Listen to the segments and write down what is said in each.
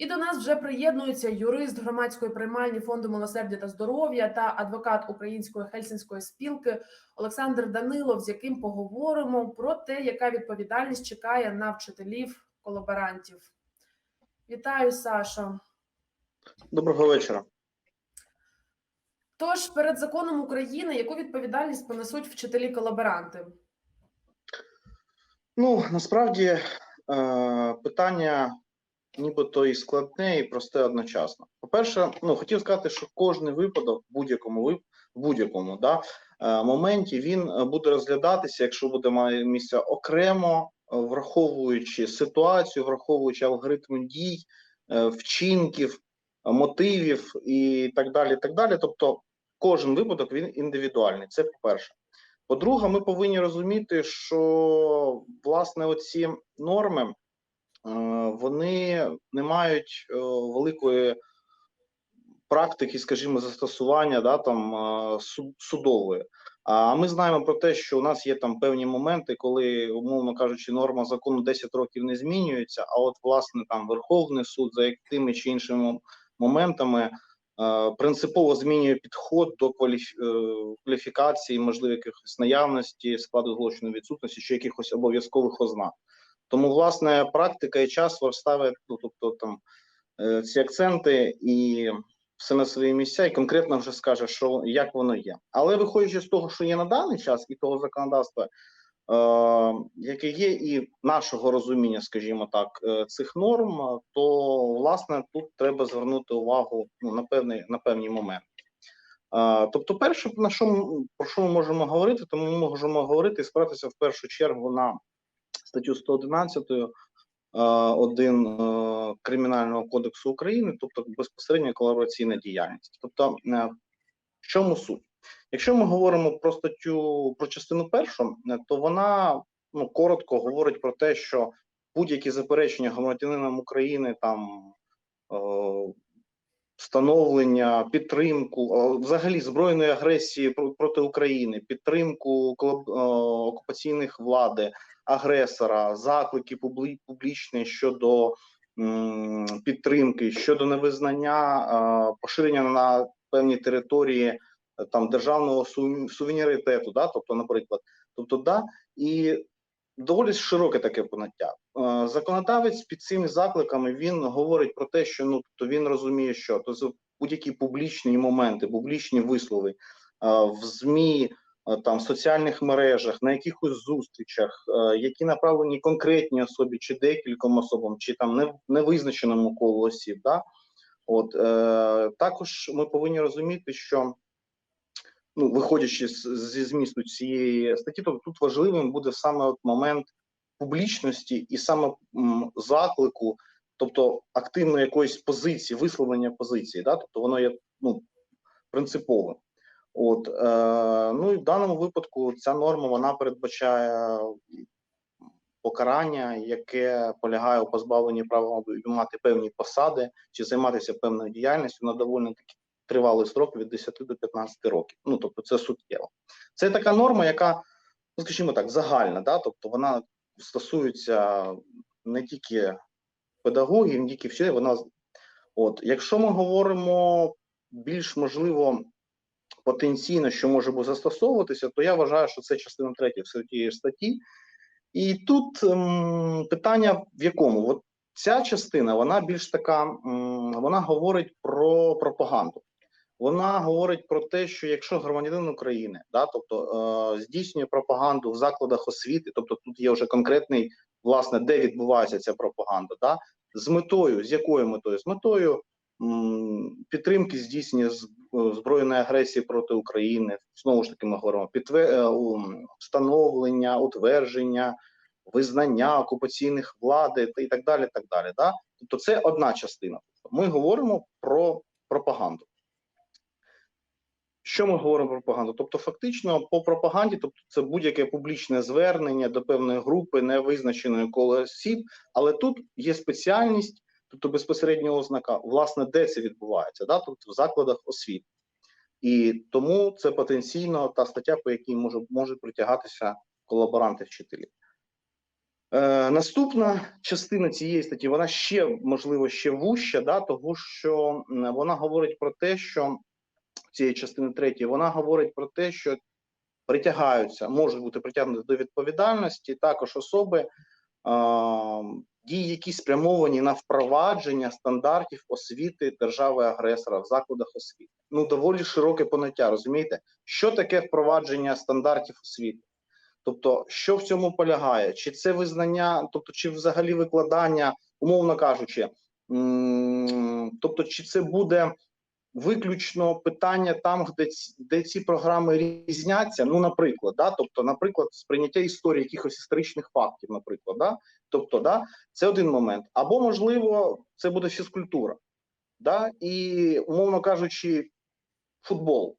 І до нас вже приєднується юрист громадської приймальні фонду милосердя та здоров'я та адвокат Української хельсінської спілки Олександр Данилов, з яким поговоримо про те, яка відповідальність чекає на вчителів колаборантів. Вітаю, Сашо. Доброго вечора. Тож перед законом України яку відповідальність понесуть вчителі колаборанти? Ну насправді е, питання нібито і складне, і просте одночасно. По-перше, ну хотів сказати, що кожний випадок в будь-якому в будь-якому да, е, моменті він е, буде розглядатися, якщо буде має місце окремо, е, враховуючи ситуацію, враховуючи алгоритм дій, вчинків, мотивів і так далі. так далі. Тобто, кожен випадок він індивідуальний. Це по-перше. По-друге, ми повинні розуміти, що власне оці норми вони не мають е, великої практики, скажімо, застосування да, там, е, судової. А ми знаємо про те, що у нас є там певні моменти, коли, умовно кажучи, норма закону 10 років не змінюється, а от власне там Верховний суд за тими чи іншими моментами е, принципово змінює підход до кваліф... е, кваліфікації, можливо, якихось наявності, складу злочину відсутності чи якихось обов'язкових ознак. Тому, власне, практика і час розставить, ну, тобто там е, ці акценти і все на свої місця, і конкретно вже скаже, що як воно є. Але виходячи з того, що є на даний час, і того законодавства, е, яке є, і нашого розуміння, скажімо так, е, цих норм, то власне тут треба звернути увагу ну, на певний на певні моменти. Е, тобто, перше, на що про що ми можемо говорити, то ми можемо говорити і спиратися в першу чергу на статтю 111 е, один е, Кримінального кодексу України, тобто безпосередньо колабораційна діяльність. Тобто, е, в чому суть? Якщо ми говоримо про статтю про частину першу, е, то вона ну коротко говорить про те, що будь-які заперечення громадянинам України там е, встановлення, підтримку, взагалі збройної агресії про- проти України, підтримку е, окупаційних влади, агресора, заклики публі- публічні щодо підтримки, щодо невизнання, е, поширення на певні території е, там державного су- суверенітету, да, тобто, наприклад, тобто, да, і доволі широке таке поняття. Е, Законодавець під цими закликами він говорить про те, що ну тобто він розуміє, що то будь-які публічні моменти, публічні вислови е, в змі, е, там в соціальних мережах, на якихось зустрічах, які направлені конкретній особі, чи декільком особам, чи там невизначеному колу осіб. Да? От е, також ми повинні розуміти, що ну, виходячи зі змісту цієї статті, то тут важливим буде саме от момент публічності і саме м, заклику, тобто активної якоїсь позиції, висловлення позиції, да? тобто воно є ну, принциповим. От, е, ну і в даному випадку ця норма вона передбачає покарання, яке полягає у позбавленні права обіймати певні посади чи займатися певною діяльністю на доволі таки тривалий строк від 10 до 15 років. Ну тобто, це суттєво. Це така норма, яка, ну скажімо так, загальна, да? тобто вона стосується не тільки педагогів, не тільки вчителів, вона от, якщо ми говоримо більш можливо потенційно, що може бути застосовуватися, то я вважаю, що це частина третя все тієї статті. І тут ем, питання в якому? От ця частина вона більш така, м, вона говорить про пропаганду. Вона говорить про те, що якщо громадянин України, да, тобто е, здійснює пропаганду в закладах освіти, тобто тут є вже конкретний, власне, де відбувається ця пропаганда, да, з метою, з якою метою? З метою м, підтримки здійснення е, збройної агресії проти України, знову ж таки, ми говоримо підтве, е, встановлення, утвердження, визнання окупаційних влади і так далі. Так далі да? Тобто, це одна частина. Ми говоримо про пропаганду. Що ми говоримо про пропаганду? Тобто, фактично, по пропаганді, тобто це будь-яке публічне звернення до певної групи невизначеної коло осіб, але тут є спеціальність, тобто безпосередньо ознака, власне, де це відбувається, да? тобто в закладах освіти. І тому це потенційно та стаття, по якій може, можуть притягатися колаборанти вчителів. Е, наступна частина цієї статті, вона ще можливо ще вужча, да, того що вона говорить про те, що цієї частини третьої, вона говорить про те, що притягаються, можуть бути притягнуті до відповідальності також особи, дії, які спрямовані на впровадження стандартів освіти держави-агресора в закладах освіти. Ну, доволі широке поняття, розумієте? Що таке впровадження стандартів освіти? Тобто, що в цьому полягає? Чи це визнання, тобто, чи взагалі викладання, умовно кажучи, тобто, чи це буде виключно питання там, де де ці програми різняться? Ну, наприклад, да, тобто, наприклад, сприйняття історії якихось історичних фактів, наприклад, да, тобто, да, це один момент. Або можливо, це буде фізкультура, да, і умовно кажучи, футбол.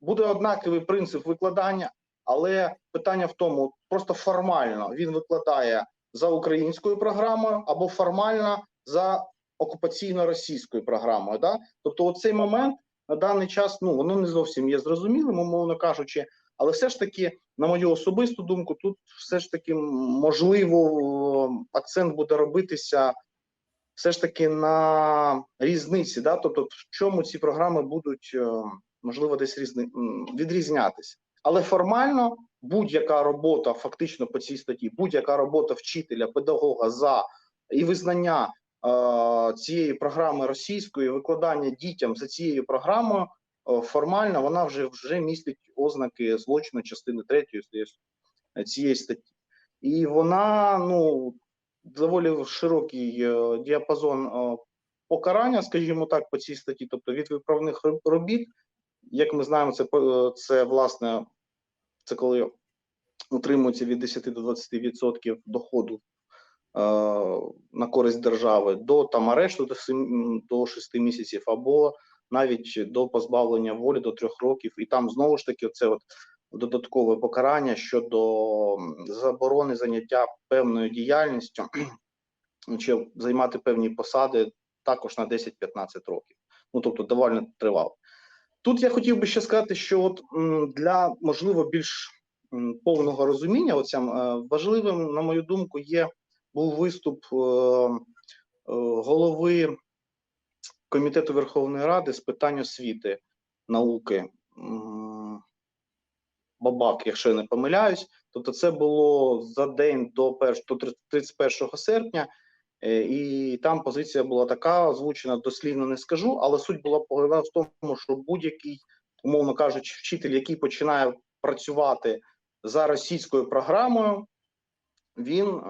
Буде однаковий принцип викладання, але питання в тому, просто формально він викладає за українською програмою або формально за окупаційно-російською програмою. Да? Тобто, оцей момент на даний час ну воно не зовсім є зрозумілим, умовно кажучи, але все ж таки, на мою особисту думку, тут все ж таки можливо акцент буде робитися. Все ж таки на різниці, да, тобто в чому ці програми будуть е, можливо десь різни відрізнятися. Але формально будь-яка робота, фактично по цій статті, будь-яка робота вчителя, педагога за і визнання цієї програми російської, викладання дітям за цією програмою, е, формально вона вже вже містить ознаки злочину частини третьої цієї- цієї статті. І вона ну доволі широкий е, діапазон е, покарання, скажімо так, по цій статті, тобто від виправних робіт як ми знаємо, це це власне це коли утримується від 10 до 20 відсотків доходу е, на користь держави до там арешту до 7, до 6 місяців, або навіть до позбавлення волі до 3 років. І там знову ж таки це от додаткове покарання щодо заборони заняття певною діяльністю чи займати певні посади також на 10-15 років. Ну тобто доволі тривало. Тут я хотів би ще сказати, що от для можливо більш повного розуміння, оця е, важливим, на мою думку, є був виступ е, е, голови комітету Верховної Ради з питань освіти науки Бабак, якщо я не помиляюсь. Тобто, це було за день до 31 серпня. Е, І там позиція була така, озвучена дослівно не скажу, але суть була полягала в тому, що будь-який, умовно кажучи, вчитель, який починає працювати за російською програмою, він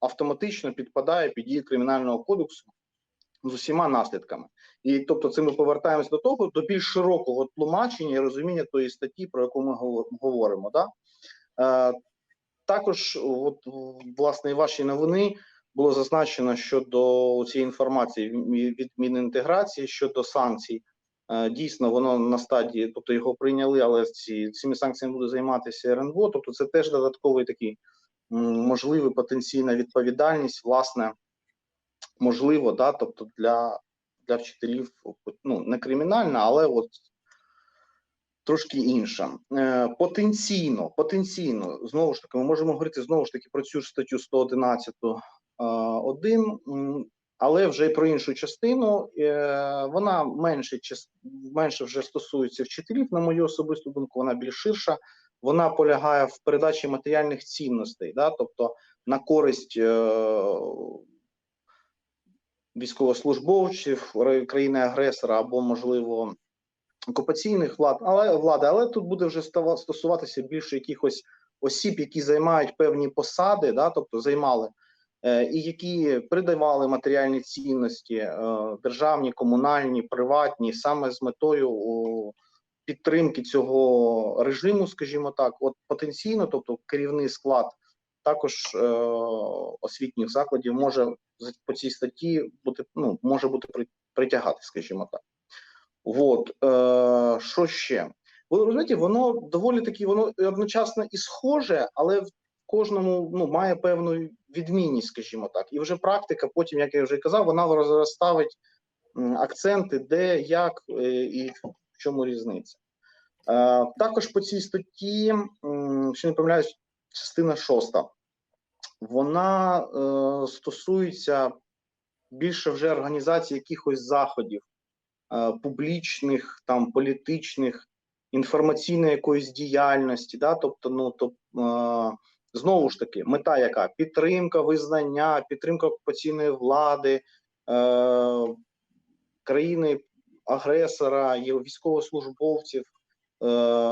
автоматично підпадає під дію кримінального кодексу з усіма наслідками. І тобто, це ми повертаємось до того, до більш широкого тлумачення і розуміння тої статті, про яку ми говоримо. Да? Е, також, от власне, і ваші новини було зазначено щодо цієї інформації від Мінінтеграції щодо санкцій. Е, Дійсно, воно на стадії, тобто його прийняли, але ці цими санкціями буде займатися РНБО. Тобто, це теж додатковий такий м, потенційна відповідальність, власне, можливо, да, тобто для, для вчителів ну, не кримінальна, але от трошки інша. Е, потенційно, потенційно, знову ж таки, ми можемо говорити знову ж таки про цю статтю 111 один, але вже й про іншу частину. Е, Вона менше менше вже стосується вчителів, на мою особисту думку, вона більш ширша. Вона полягає в передачі матеріальних цінностей, да, тобто на користь е, військовослужбовців країни-агресора або, можливо, окупаційних влад, але влади, але тут буде вже стосуватися більше якихось осіб, які займають певні посади, да, тобто займали е, і які придавали матеріальні цінності, е, державні, комунальні, приватні, саме з метою підтримки цього режиму, скажімо так, от потенційно, тобто керівний склад також е, освітніх закладів може по цій статті бути ну може бути притягати, скажімо так. От е, що ще? Ви розумієте, воно доволі таки, воно одночасно і схоже, але в кожному ну має певну відмінність, скажімо так. І вже практика, потім, як я вже казав, вона розставить акценти, де, як е, і в чому різниця. Е, також по цій статті, якщо не помиляюсь, частина шоста. вона е, стосується більше вже організації якихось заходів е, публічних, там політичних, інформаційної якоїсь діяльності. Да? Тобто, ну то знову ж таки, мета яка? Підтримка визнання, підтримка окупаційної влади, країни агресора, військовослужбовців. Е,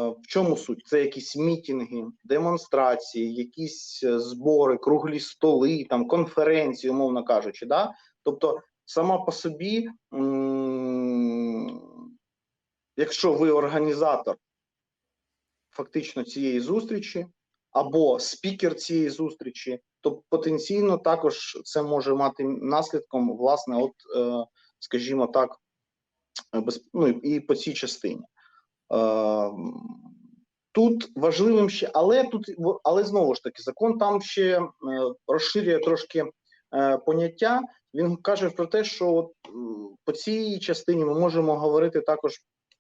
в чому суть? Це якісь мітинги, демонстрації, якісь е, збори, круглі столи, там конференції, умовно кажучи. Да? Тобто, сама по собі, якщо ви організатор фактично цієї зустрічі, або спікер цієї зустрічі, то потенційно також це може мати наслідком, власне, от, е, скажімо так, ну, і по цій частині. Е, Тут важливим ще, але тут але знову ж таки, закон там ще е, розширює трошки е, поняття. Він каже про те, що от, по цій частині ми можемо говорити також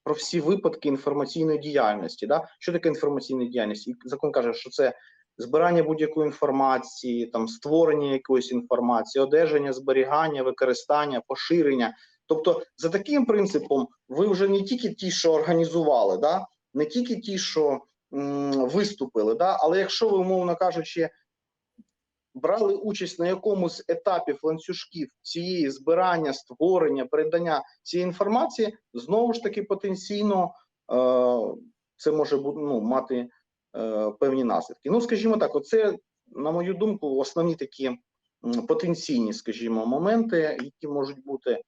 про всі випадки інформаційної діяльності. Да? Що таке інформаційна діяльність? І закон каже, що це збирання будь-якої інформації, там створення якоїсь інформації, одержання, зберігання, використання, поширення. Тобто, за таким принципом, ви вже не тільки ті, що організували, да? не тільки ті, що м, виступили, да? але якщо ви, умовно кажучи, брали участь на якомусь з етапів ланцюжків цієї збирання, створення, передання цієї інформації, знову ж таки потенційно е, це може ну, мати е, певні наслідки. Ну, скажімо так, оце, на мою думку, основні такі потенційні, скажімо, моменти, які можуть бути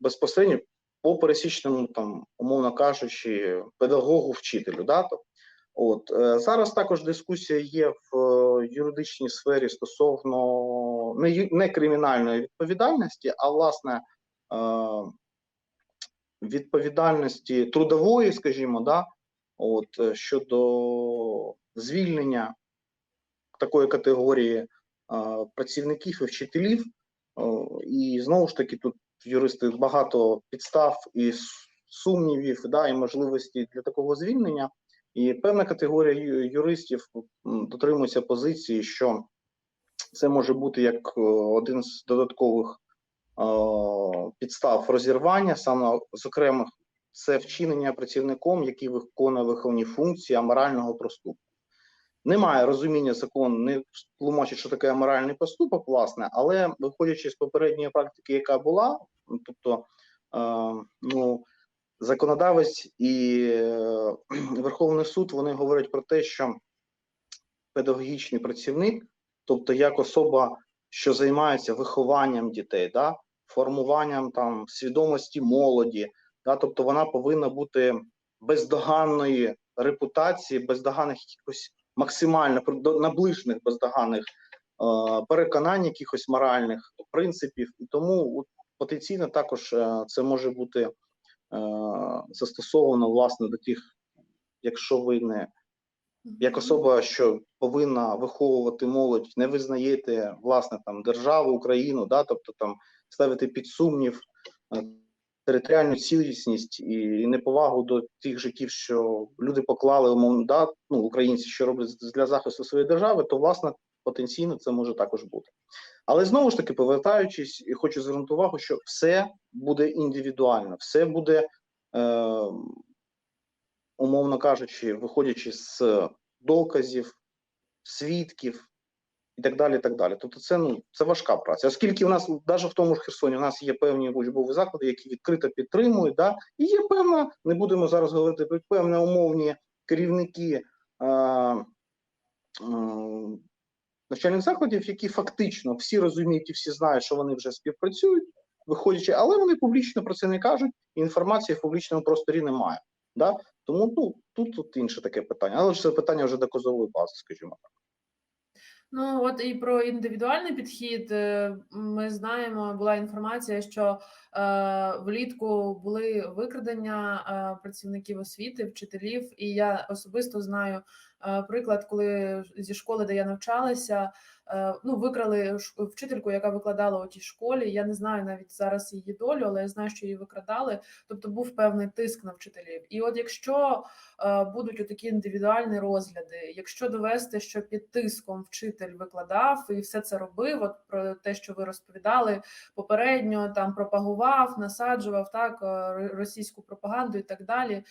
безпосередньо по пересічному, там, умовно кажучи, педагогу, вчителю. Да? От е, зараз також дискусія є в е, юридичній сфері стосовно не, не кримінальної відповідальності, а власне е, відповідальності трудової, скажімо, да, от е, щодо звільнення такої категорії е, працівників і вчителів. О, І знову ж таки, тут юристи багато підстав і сумнівів, да, і можливості для такого звільнення. І певна категорія юристів дотримується позиції, що це може бути як е, один з додаткових е, підстав розірвання, саме зокрема, це вчинення працівником, який виконує виховні функції аморального проступку. Немає розуміння закону, не тлумачить, що таке аморальний поступок, власне, але виходячи з попередньої практики, яка була, тобто е, ну, законодавець і е, Верховний суд вони говорять про те, що педагогічний працівник, тобто як особа, що займається вихованням дітей, да, формуванням там свідомості молоді, да, тобто вона повинна бути бездоганної репутації, бездоганних якихось максимально до- наближених бездоганних е, переконань, якихось моральних принципів, і тому от, потенційно також е, це може бути е, застосовано власне до тих, якщо ви не як особа, що повинна виховувати молодь, не визнаєте власне там державу, Україну, да, тобто там ставити під сумнів територіальну цілісність і неповагу до тих життів, що люди поклали умовно, ну, українці, що роблять для захисту своєї держави, то власне потенційно це може також бути. Але знову ж таки, повертаючись, і хочу звернути увагу, що все буде індивідуально, все буде, е, умовно кажучи, виходячи з доказів, свідків і так далі. і так далі. Тобто, це ну це важка праця. Оскільки у нас навіть в тому ж Херсоні у нас є певні учбові заклади, які відкрито підтримують, да, і є певна, не будемо зараз говорити про певні умовні керівники. Е, е, навчальних закладів, які фактично всі розуміють і всі знають, що вони вже співпрацюють, виходячи, але вони публічно про це не кажуть, і інформації в публічному просторі немає. Да? Тому ну, тут, тут інше таке питання. Але ж це питання вже доказової бази, скажімо так. Ну от і про індивідуальний підхід е, ми знаємо, була інформація, що е, влітку були викрадення е, працівників освіти, вчителів, і я особисто знаю Приклад, коли зі школи, де я навчалася, е, ну викрали вчительку, яка викладала у тій школі. Я не знаю навіть зараз її долю, але я знаю, що її викрадали. Тобто був певний тиск на вчителів. І от якщо е, будуть такі індивідуальні розгляди, якщо довести, що під тиском вчитель викладав і все це робив, от про те, що ви розповідали попередньо, там пропагував, насаджував так е, російську пропаганду і так далі.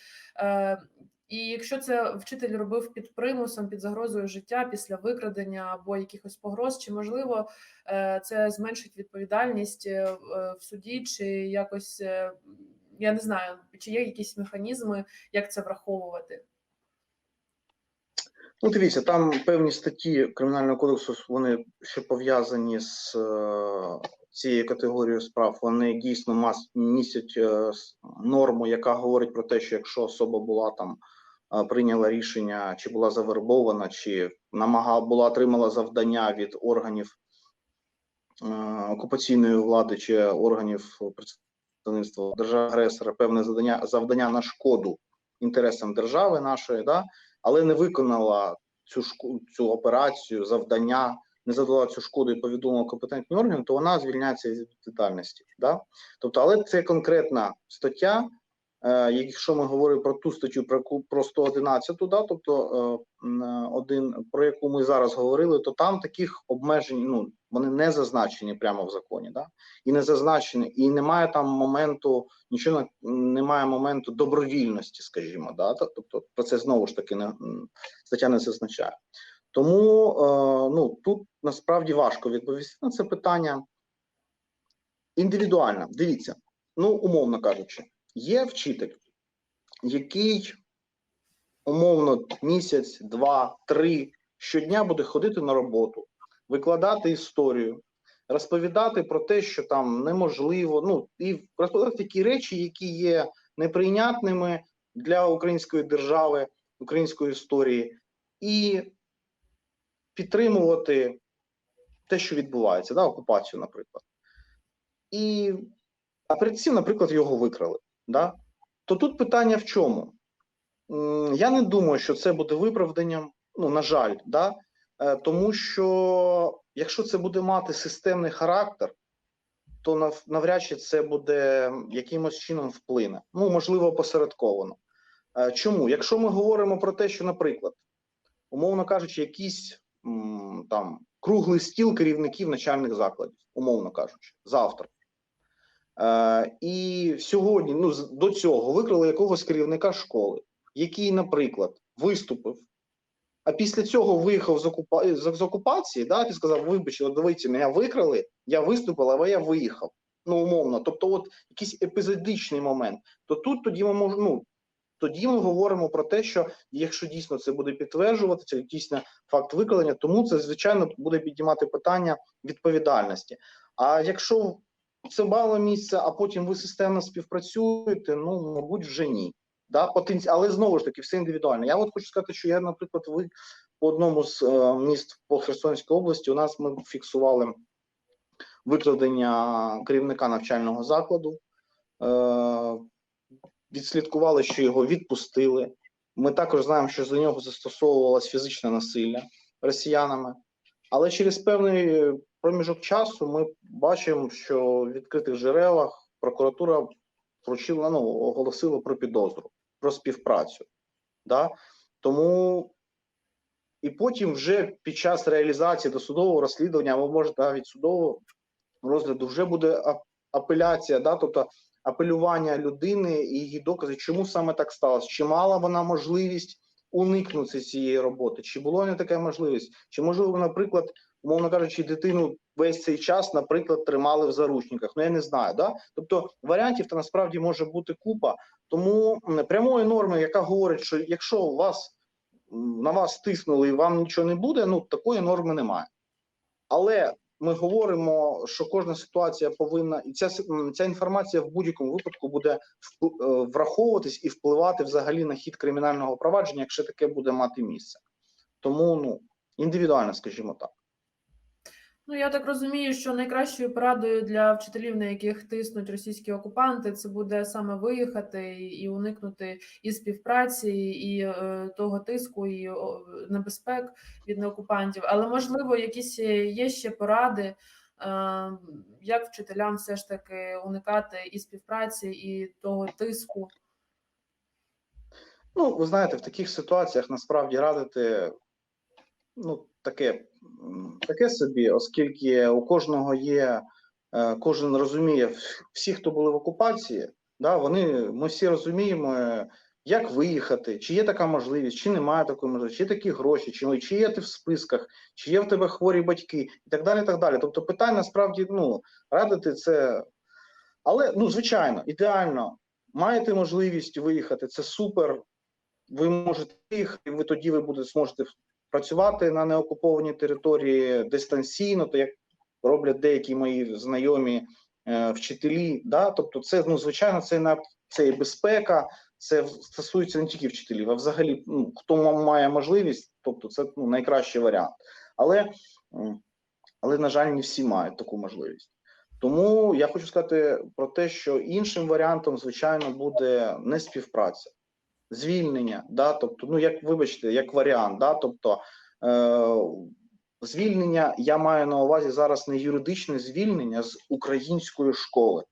І якщо це вчитель робив під примусом, під загрозою життя після викрадення або якихось погроз, чи можливо е, це зменшить відповідальність е, в е, суді, чи якось я не знаю, чи є якісь механізми, як це враховувати? Ну, дивіться, там певні статті Кримінального кодексу вони ще пов'язані з цією категорією справ. Вони дійсно містять норму, яка говорить про те, що якщо особа була там прийняла рішення, чи була завербована, чи намагала була отримала завдання від органів окупаційної влади чи органів представництва держави агресора, певне завдання завдання на шкоду інтересам держави нашої, да, але не виконала цю шку- цю операцію, завдання, не задала цю шкоду і повідомила компетентні органи, то вона звільняється від відповідальності. Да? Тобто, але це конкретна стаття. Е, якщо ми говоримо про ту статтю, про про 111, да, тобто е, е, один про яку ми зараз говорили, то там таких обмежень ну вони не зазначені прямо в законі, да? і не зазначені, і немає там моменту, нічого немає моменту добровільності, скажімо, да? Тобто про це знову ж таки не стаття не зазначає. Тому ну тут насправді важко відповісти на це питання індивідуально. Дивіться, ну умовно кажучи, є вчитель, який умовно місяць, два, три щодня буде ходити на роботу, викладати історію, розповідати про те, що там неможливо, ну і розповідати такі речі, які є неприйнятними для української держави, української історії, і підтримувати те, що відбувається, да, окупацію, наприклад. І а перед цим, наприклад, його викрали. Да? То тут питання в чому? Я не думаю, що це буде виправданням, ну, на жаль, да? Е, тому що якщо це буде мати системний характер, то навряд чи це буде якимось чином вплине. Ну, можливо, посередковано. Е, Чому? Якщо ми говоримо про те, що, наприклад, умовно кажучи, якийсь там круглий стіл керівників начальних закладів, умовно кажучи, завтра. Е, і сьогодні, ну до цього викрили якогось керівника школи, який, наприклад, виступив, а після цього виїхав з, окупа... з, окупації, да, і сказав: вибачте, дивіться, мене викрили, я виступив, але я виїхав. Ну, умовно. Тобто, от якийсь епізодичний момент, то тут тоді ми можемо. Ну, тоді ми говоримо про те, що якщо дійсно це буде підтверджуватися, дійсно факт викрадення, тому це звичайно буде піднімати питання відповідальності. А якщо це мало місця, а потім ви системно співпрацюєте, ну мабуть, вже ні. Да, потенці... Але знову ж таки, все індивідуально. Я от хочу сказати, що я, наприклад, ви по одному з е, міст по Херсонській області у нас ми фіксували викрадення керівника навчального закладу. Е, відслідкували, що його відпустили. Ми також знаємо, що за нього застосовувалось фізичне насилля росіянами. Але через певний проміжок часу ми бачимо, що в відкритих джерелах прокуратура вручила, ну, оголосила про підозру, про співпрацю. Да? Тому і потім вже під час реалізації досудового розслідування, або може навіть судового розгляду, вже буде апеляція, да? тобто апелювання людини і її докази, чому саме так сталося, чи мала вона можливість уникнути цієї роботи, чи була не така можливість, чи можливо, наприклад, умовно кажучи, дитину весь цей час, наприклад, тримали в заручниках. Ну я не знаю, да тобто варіантів то насправді може бути купа. Тому прямої норми, яка говорить, що якщо у вас на вас тиснули і вам нічого не буде, ну такої норми немає. Але ми говоримо, що кожна ситуація повинна, і ця, ця інформація в будь-якому випадку буде е, враховуватись і впливати взагалі на хід кримінального провадження, якщо таке буде мати місце. Тому ну індивідуально, скажімо так. Ну, я так розумію, що найкращою порадою для вчителів, на яких тиснуть російські окупанти, це буде саме виїхати і, уникнути і співпраці, і е, того тиску, і о, небезпек від неокупантів. Але можливо, якісь е, є ще поради, е, як вчителям все ж таки уникати і співпраці, і того тиску. Ну, ви знаєте, в таких ситуаціях насправді радити ну, таке, таке собі, оскільки у кожного є, е, кожен розуміє, всі, хто були в окупації, да, вони, ми всі розуміємо, е, як виїхати, чи є така можливість, чи немає такої можливості, чи такі гроші, чи, чи є ти в списках, чи є в тебе хворі батьки, і так далі. і так далі. Тобто питань насправді ну, радити це. Але, ну, звичайно, ідеально, маєте можливість виїхати, це супер. Ви можете їхати, ви тоді ви будете зможете працювати на неокупованій території дистанційно, то як роблять деякі мої знайомі е, вчителі. Да? Тобто, це ну звичайно, це на це і безпека, це стосується не тільки вчителів, а взагалі ну, хто має можливість, тобто це ну, найкращий варіант. Але, але на жаль, не всі мають таку можливість. Тому я хочу сказати про те, що іншим варіантом, звичайно, буде не співпраця звільнення, да, тобто, ну як вибачте, як варіант, да, тобто е, звільнення я маю на увазі зараз не юридичне звільнення з української школи.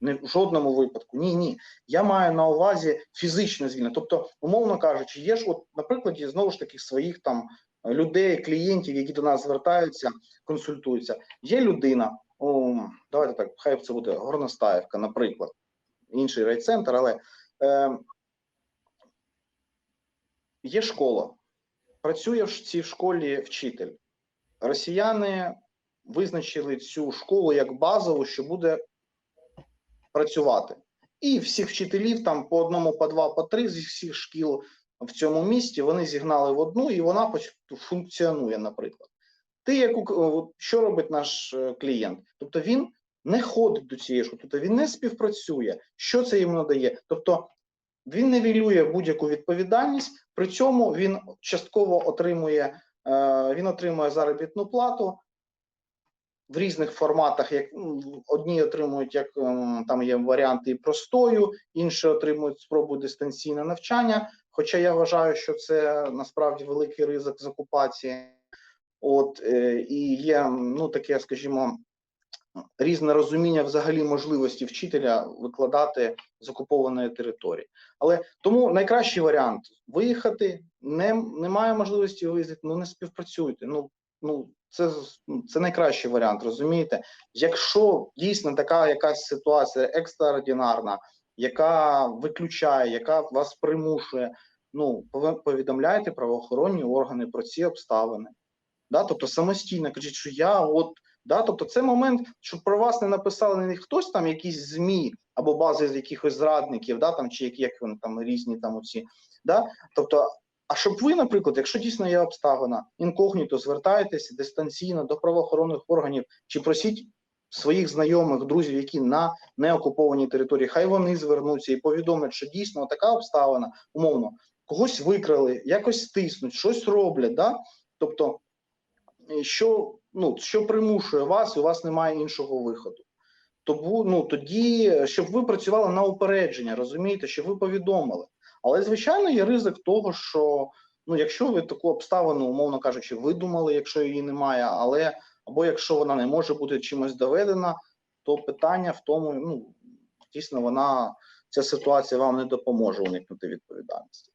Не в жодному випадку. Ні, ні. Я маю на увазі фізичне звільнення. Тобто, умовно кажучи, є ж, от, наприклад, знову ж таки своїх там людей, клієнтів, які до нас звертаються, консультуються. Є людина, о, давайте так, хай це буде Горностаївка, наприклад, інший райцентр, але е, є школа, працює в цій школі вчитель. Росіяни визначили цю школу як базову, що буде працювати. І всіх вчителів там по одному, по два, по три зі всіх шкіл в цьому місті вони зігнали в одну, і вона функціонує, наприклад. Ти як що робить наш е, клієнт? Тобто він не ходить до цієї школи, тобто він не співпрацює. Що це йому надає? Тобто він нівелює будь-яку відповідальність, при цьому він частково отримує, е, він отримує заробітну плату в різних форматах. Як м, одні отримують як ем, там є варіанти і простою, інші отримують спробу дистанційне навчання. Хоча я вважаю, що це насправді великий ризик з окупації. От е, і є ну таке, скажімо, різне розуміння взагалі можливості вчителя викладати з окупованої території. Але тому найкращий варіант виїхати, не, немає можливості виїздити, ну не співпрацюйте. Ну, ну це, це найкращий варіант, розумієте? Якщо дійсно така якась ситуація екстраординарна, яка виключає, яка вас примушує, ну повідомляйте правоохоронні органи про ці обставини. Да, тобто самостійно кажіть, що я от да, тобто це момент, щоб про вас не написали не хтось там, якісь змі або бази з якихось зрадників, да, там чи які як вони там різні там оці, да, тобто. А щоб ви, наприклад, якщо дійсно є обставина, інкогніто звертаєтеся дистанційно до правоохоронних органів чи просіть своїх знайомих, друзів, які на неокупованій території, хай вони звернуться і повідомлять, що дійсно така обставина, умовно, когось викрали, якось стиснуть, щось роблять. Да? Тобто, е, що, ну, що примушує вас, і у вас немає іншого виходу. Тому ну тоді, щоб ви працювали на упередження, розумієте, щоб ви повідомили. Але звичайно є ризик того, що ну, якщо ви таку обставину, умовно кажучи, видумали, якщо її немає, але або якщо вона не може бути чимось доведена, то питання в тому, ну дійсно, вона ця ситуація вам не допоможе уникнути відповідальності.